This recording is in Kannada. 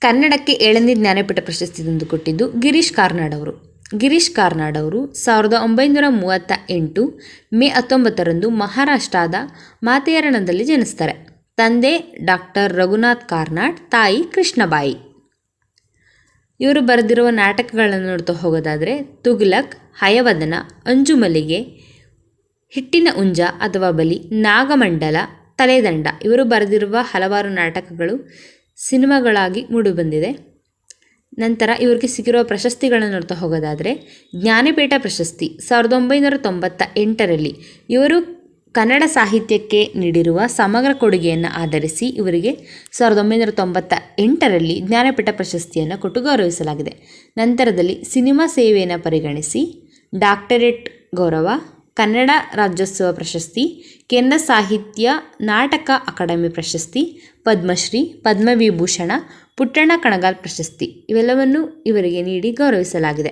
ಕನ್ನಡಕ್ಕೆ ಏಳನೇ ಜ್ಞಾನಪೀಠ ಪ್ರಶಸ್ತಿ ತಂದುಕೊಟ್ಟಿದ್ದು ಗಿರೀಶ್ ಕಾರ್ನಾಡ್ ಅವರು. ಗಿರೀಶ್ ಕಾರ್ನಾಡ್ ಅವರು ಸಾವಿರದ ಒಂಬೈನೂರ ಮೂವತ್ತ ಎಂಟು ಮೇ ಹತ್ತೊಂಬತ್ತರಂದು ಮಹಾರಾಷ್ಟ್ರದ ಮಾತೆಯರಣದಲ್ಲಿ ಜನಿಸ್ತಾರೆ. ತಂದೆ ಡಾಕ್ಟರ್ ರಘುನಾಥ್ ಕಾರ್ನಾಡ್, ತಾಯಿ ಕೃಷ್ಣಬಾಯಿ. ಇವರು ಬರೆದಿರುವ ನಾಟಕಗಳನ್ನು ನೋಡ್ತಾ ಹೋಗೋದಾದರೆ ತುಗ್ಲಕ್, ಹಯವದನ ಅಂಜುಮಲ್ಲಿಗೆ ಹಿಟ್ಟಿನ ಉಂಜ ಅಥವಾ ಬಲಿ, ನಾಗಮಂಡಲ, ತಲೆದಂಡ. ಇವರು ಬರೆದಿರುವ ಹಲವಾರು ನಾಟಕಗಳು ಸಿನಿಮಾಗಳಾಗಿ ಮೂಡಿಬಂದಿದೆ. ನಂತರ ಇವರಿಗೆ ಸಿಕ್ಕಿರುವ ಪ್ರಶಸ್ತಿಗಳನ್ನು ನೋಡ್ತಾ ಹೋಗೋದಾದರೆ, ಜ್ಞಾನಪೀಠ ಪ್ರಶಸ್ತಿ ಸಾವಿರದ ಒಂಬೈನೂರ ತೊಂಬತ್ತ ಎಂಟರಲ್ಲಿ ಇವರು ಕನ್ನಡ ಸಾಹಿತ್ಯಕ್ಕೆ ನೀಡಿರುವ ಸಮಗ್ರ ಕೊಡುಗೆಯನ್ನು ಆಧರಿಸಿ ಇವರಿಗೆ ಸಾವಿರದ ಒಂಬೈನೂರ ತೊಂಬತ್ತ ಎಂಟರಲ್ಲಿ ಜ್ಞಾನಪೀಠ ಪ್ರಶಸ್ತಿಯನ್ನು ಕೊಟ್ಟು ಗೌರವಿಸಲಾಗಿದೆ. ನಂತರದಲ್ಲಿ ಸಿನಿಮಾ ಸೇವೆಯನ್ನು ಪರಿಗಣಿಸಿ ಡಾಕ್ಟರೇಟ್ ಗೌರವ ಕನ್ನಡ ರಾಜ್ಯೋತ್ಸವ ಪ್ರಶಸ್ತಿ, ಕೇಂದ್ರ ಸಾಹಿತ್ಯ ನಾಟಕ ಅಕಾಡೆಮಿ ಪ್ರಶಸ್ತಿ, ಪದ್ಮಶ್ರೀ, ಪದ್ಮವಿಭೂಷಣ ಪುಟ್ಟಣ್ಣ ಕಣಗಾಲ್ ಪ್ರಶಸ್ತಿ. ಇವೆಲ್ಲವನ್ನು ಇವರಿಗೆ ನೀಡಿ ಗೌರವಿಸಲಾಗಿದೆ.